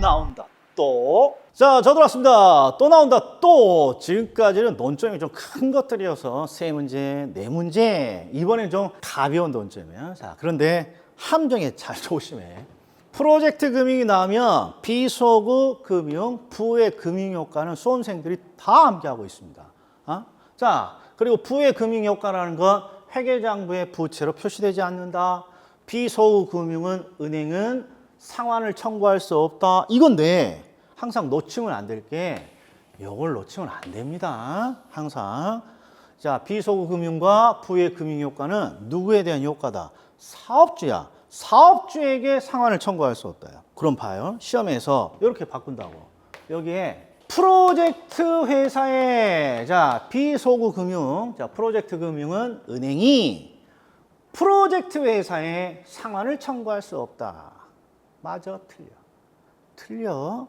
나온다. 또. 자, 저 들어왔습니다. 또 나온다. 또. 지금까지는 논점이 좀 큰 것들이어서 세 문제, 네 문제. 이번엔 좀 가벼운 논점이야. 자, 그런데 함정에 잘 조심해. 프로젝트 금융이 나오면 비소구 금융, 부의 금융 효과는 수험생들이 다 암기하고 있습니다. 어? 자, 그리고 부의 금융 효과라는 건 회계장부의 부채로 표시되지 않는다. 비소구 금융은 은행은 상환을 청구할 수 없다. 이건데 항상 놓치면 안 될 게 이걸 놓치면 안 됩니다. 항상. 자, 비소구 금융과 부의 금융 효과는 누구에 대한 효과다? 사업주야. 사업주에게 상환을 청구할 수 없다요. 그럼 봐요. 시험에서 이렇게 바꾼다고. 여기에 프로젝트 회사에 자, 비소구 금융. 자, 프로젝트 금융은 은행이 프로젝트 회사에 상환을 청구할 수 없다. 맞아, 틀려. 틀려.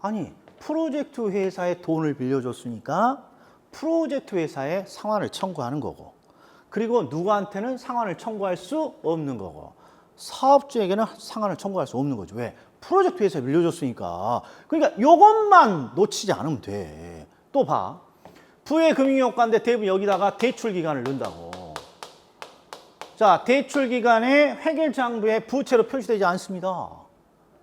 아니, 프로젝트 회사에 돈을 빌려줬으니까 프로젝트 회사에 상환을 청구하는 거고. 그리고 누구한테는 상환을 청구할 수 없는 거고. 사업주에게는 상환을 청구할 수 없는 거죠. 왜? 프로젝트 회사에 빌려줬으니까. 그러니까 요것만 놓치지 않으면 돼. 또 봐. 부의 금융효과인데 대부분 여기다가 대출 기간을 넣는다고. 자, 대출 기간에 회계 장부에 부채로 표시되지 않습니다.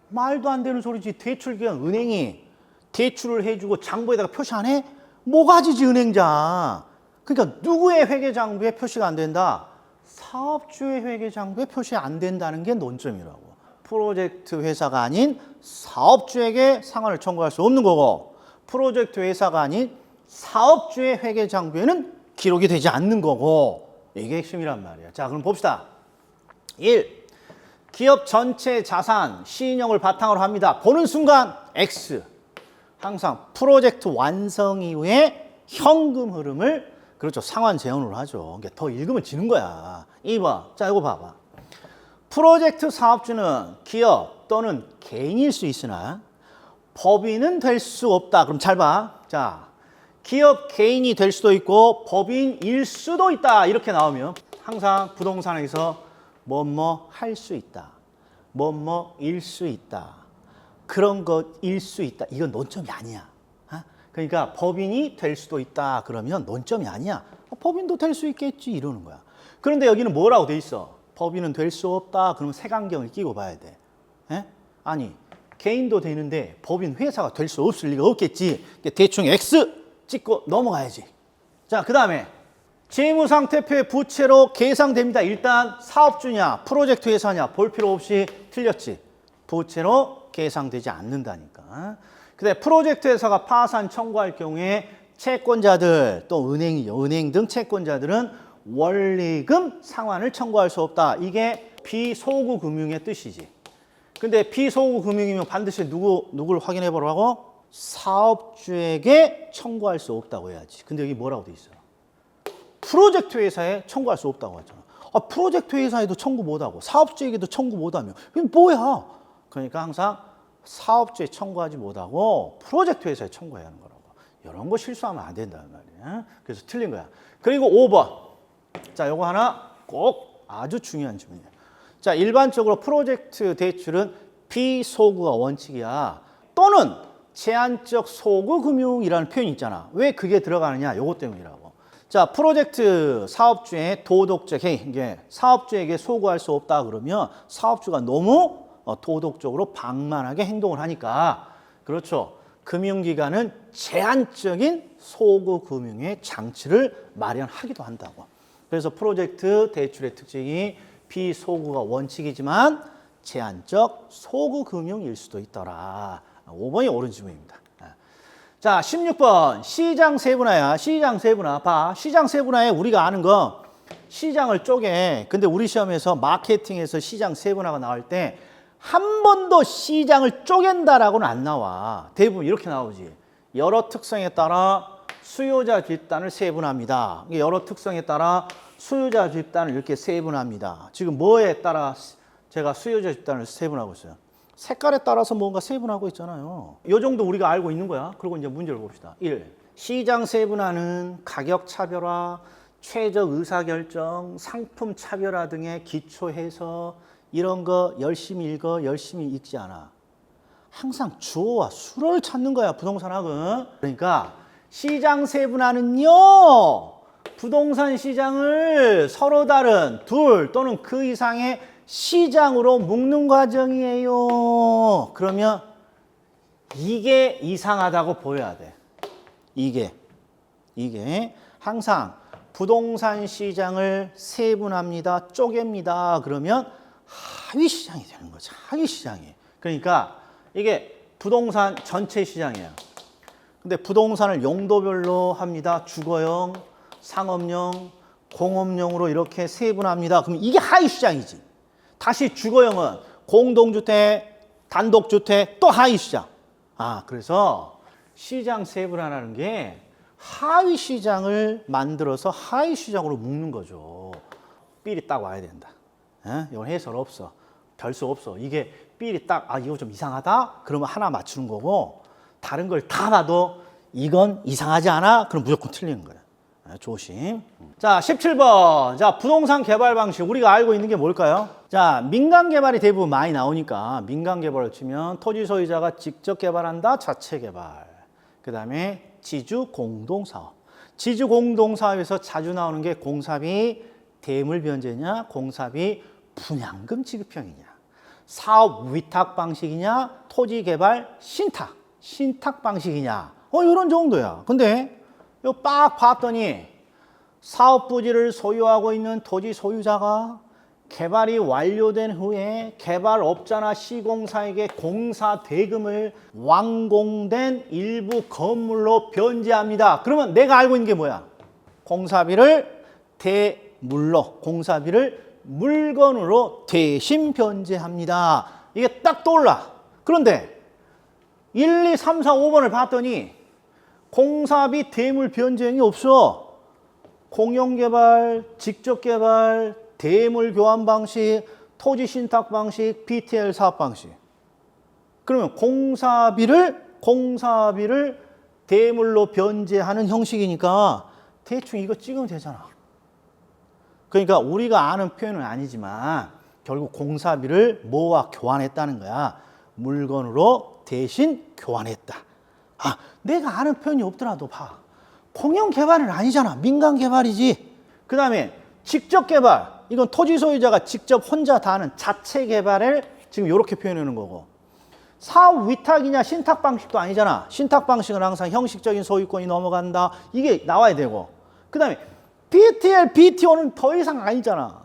말도 안 되는 소리지. 대출 기간 은행이 대출을 해주고 장부에다가 표시 안 해? 뭐가지지 은행장. 그러니까 누구의 회계 장부에 표시가 안 된다? 사업주의 회계 장부에 표시 안 된다는 게 논점이라고. 프로젝트 회사가 아닌 사업주에게 상환을 청구할 수 없는 거고 프로젝트 회사가 아닌 사업주의 회계 장부에는 기록이 되지 않는 거고 이게 핵심이란 말이야. 자, 그럼 봅시다. 1. 기업 전체 자산 시인형을 바탕으로 합니다. 보는 순간 X. 항상 프로젝트 완성 이후에 현금 흐름을 그렇죠. 상환 재현으로 하죠. 그러니까 더 읽으면 지는 거야. 2번. 자, 이거 봐봐. 프로젝트 사업주는 기업 또는 개인일 수 있으나 법인은 될 수 없다. 그럼 잘 봐. 자, 기업 개인이 될 수도 있고 법인일 수도 있다. 이렇게 나오면 항상 부동산에서 뭐뭐 할 수 있다. 뭐뭐일 수 있다. 그런 것일 수 있다. 이건 논점이 아니야. 어? 그러니까 법인이 될 수도 있다. 그러면 논점이 아니야. 어, 법인도 될 수 있겠지. 이러는 거야. 그런데 여기는 뭐라고 돼 있어? 법인은 될 수 없다. 그러면 색안경을 끼고 봐야 돼. 에? 아니, 개인도 되는데 법인 회사가 될 수 없을 리가 없겠지. 그러니까 대충 X 찍고 넘어가야지. 자, 그 다음에 재무상태표의 부채로 계상됩니다. 일단 사업주냐, 프로젝트 회사냐 볼 필요 없이 틀렸지. 부채로 계상되지 않는다니까. 근데 프로젝트 회사가 파산 청구할 경우에 채권자들 또 은행이요. 은행 등 채권자들은 원리금 상환을 청구할 수 없다. 이게 비소구 금융의 뜻이지. 근데 비소구 금융이면 반드시 누구 누구를 확인해 보라고? 사업주에게 청구할 수 없다고 해야지. 근데 여기 뭐라고 돼 있어요? 프로젝트 회사에 청구할 수 없다고 하잖아. 아, 프로젝트 회사에도 청구 못하고 사업주에게도 청구 못하면 이게 뭐야? 그러니까 항상 사업주에 청구하지 못하고 프로젝트 회사에 청구해야 하는 거라고. 이런 거 실수하면 안 된다는 말이야. 그래서 틀린 거야. 그리고 5번. 자, 요거 하나 꼭 아주 중요한 질문이에요. 자, 일반적으로 프로젝트 대출은 비소구가 원칙이야. 또는 제한적 소구 금융이라는 표현이 있잖아. 왜 그게 들어가느냐? 요것 때문이라고. 자, 프로젝트 사업주의 도덕적 행위, 이게 사업주에게 소구할 수 없다 그러면 사업주가 너무 어, 도덕적으로 방만하게 행동을 하니까 그렇죠. 금융기관은 제한적인 소구 금융의 장치를 마련하기도 한다고. 그래서 프로젝트 대출의 특징이 비소구가 원칙이지만 제한적 소구 금융일 수도 있더라. 5번이 옳은 질문입니다. 자, 16번 시장 세분화야. 시장 세분화. 봐. 시장 세분화에 우리가 아는 거 시장을 쪼개. 근데 우리 시험에서 마케팅에서 시장 세분화가 나올 때 한 번도 시장을 쪼갠다라고는 안 나와. 대부분 이렇게 나오지. 여러 특성에 따라 수요자 집단을 세분합니다. 여러 특성에 따라 수요자 집단을 이렇게 세분합니다. 지금 뭐에 따라 제가 수요자 집단을 세분하고 있어요? 색깔에 따라서 뭔가 세분하고 있잖아요. 이 정도 우리가 알고 있는 거야. 그리고 이제 문제를 봅시다. 1. 시장 세분화는 가격 차별화, 최적 의사결정, 상품 차별화 등에 기초해서 이런 거 열심히 읽어, 열심히 읽지 않아. 항상 주어와 수를 찾는 거야 부동산학은. 그러니까 시장 세분화는요. 부동산 시장을 서로 다른 둘 또는 그 이상의 시장으로 묶는 과정이에요. 그러면 이게 이상하다고 보여야 돼. 이게 이게 항상 부동산 시장을 세분합니다. 쪼갭니다. 그러면 하위 시장이 되는 거죠. 하위 시장이. 그러니까 이게 부동산 전체 시장이에요. 근데 부동산을 용도별로 합니다. 주거용, 상업용, 공업용으로 이렇게 세분합니다. 그럼 이게 하위 시장이지. 다시 주거용은 공동주택, 단독주택, 또 하위 시장. 아, 그래서 시장 세분화라는 게 하위 시장을 만들어서 하위 시장으로 묶는 거죠. 삘이 딱 와야 된다. 예? 이건 해설 없어. 별수 없어. 이게 삘이 딱, 아, 이거 좀 이상하다? 그러면 하나 맞추는 거고, 다른 걸 다 봐도 이건 이상하지 않아? 그럼 무조건 틀리는 거야. 예, 조심. 자, 17번. 자, 부동산 개발 방식. 우리가 알고 있는 게 뭘까요? 자, 민간 개발이 대부분 많이 나오니까 민간 개발을 치면 토지 소유자가 직접 개발한다, 자체 개발. 그 다음에 지주 공동 사업. 지주 공동 사업에서 자주 나오는 게 공사비 대물 변제냐, 공사비 분양금 지급형이냐, 사업 위탁 방식이냐, 토지 개발 신탁, 신탁 방식이냐. 어, 이런 정도야. 근데 요빡 봤더니 사업 부지를 소유하고 있는 토지 소유자가 개발이 완료된 후에 개발업자나 시공사에게 공사 대금을 완공된 일부 건물로 변제합니다. 그러면 내가 알고 있는 게 뭐야? 공사비를 대물로, 공사비를 물건으로 대신 변제합니다. 이게 딱 떠올라. 그런데 1, 2, 3, 4, 5번을 봤더니 공사비 대물 변제형이 없어. 공용개발, 직접개발, 대물 교환 방식, 토지 신탁 방식, BTL 사업 방식. 그러면 공사비를 공사비를 대물로 변제하는 형식이니까 대충 이거 찍으면 되잖아. 그러니까 우리가 아는 표현은 아니지만 결국 공사비를 뭐와 교환했다는 거야. 물건으로 대신 교환했다. 아, 내가 아는 표현이 없더라도 봐. 공영 개발은 아니잖아. 민간 개발이지. 그 다음에 직접 개발. 이건 토지 소유자가 직접 혼자 다 하는 자체 개발을 지금 이렇게 표현하는 거고. 사업 위탁이냐 신탁 방식도 아니잖아. 신탁 방식은 항상 형식적인 소유권이 넘어간다. 이게 나와야 되고. 그 다음에 BTL, BTO는 더 이상 아니잖아.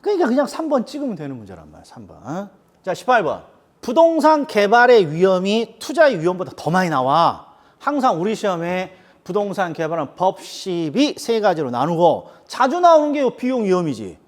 그러니까 그냥 3번 찍으면 되는 문제란 말이야. 3번. 자, 18번. 부동산 개발의 위험이 투자의 위험보다 더 많이 나와. 항상 우리 시험에 부동산 개발은 법시비 세 가지로 나누고 자주 나오는 게요 비용 위험이지.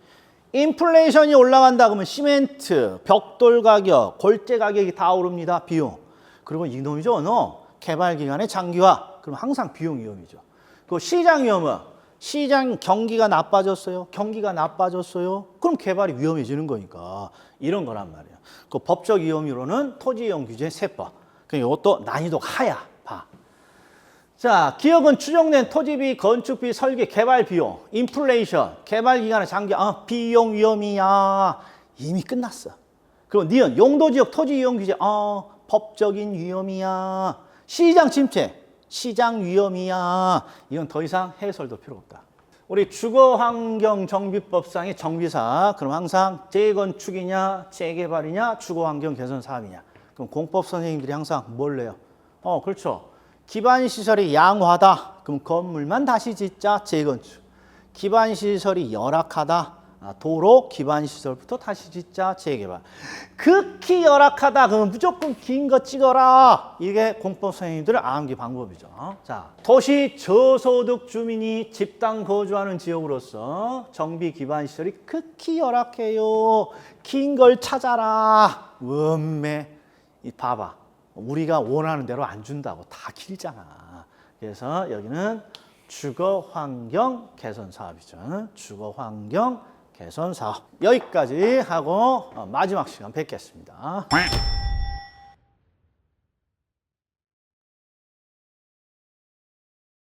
인플레이션이 올라간다 그러면 시멘트, 벽돌 가격, 골재 가격이 다 오릅니다. 비용. 그리고 이놈이죠. 너 개발 기간의 장기화. 그럼 항상 비용 위험이죠. 그 시장 위험은 시장 경기가 나빠졌어요. 경기가 나빠졌어요. 그럼 개발이 위험해지는 거니까 이런 거란 말이에요. 그 법적 위험으로는 토지 이용 규제 세법. 그 이것도 난이도가 하야. 봐. 자, 기업은 추정된 토지비, 건축비, 설계, 개발 비용, 인플레이션, 개발 기간의 장기, 아, 비용 위험이야. 이미 끝났어. 그리고 니은 용도 지역 토지 이용 규제, 아, 법적인 위험이야. 시장 침체, 시장 위험이야. 이건 더 이상 해설도 필요 없다. 우리 주거환경정비법상의 정비사, 그럼 항상 재건축이냐, 재개발이냐, 주거환경 개선 사업이냐. 그럼 공법 선생님들이 항상 뭘 내요? 어, 그렇죠. 기반 시설이 양호하다. 그럼 건물만 다시 짓자. 재건축. 기반 시설이 열악하다. 아, 도로 기반 시설부터 다시 짓자. 재개발. 극히 열악하다. 그러면 무조건 긴 거 찍어라. 이게 공법 선생님들의 암기 방법이죠. 자, 도시 저소득 주민이 집단 거주하는 지역으로서 정비 기반 시설이 극히 열악해요. 긴 걸 찾아라. 원매. 이 봐봐. 우리가 원하는 대로 안 준다고 다 길잖아. 그래서 여기는 주거 환경 개선 사업이죠. 주거 환경 개선 사업. 여기까지 하고 어, 마지막 시간 뵙겠습니다.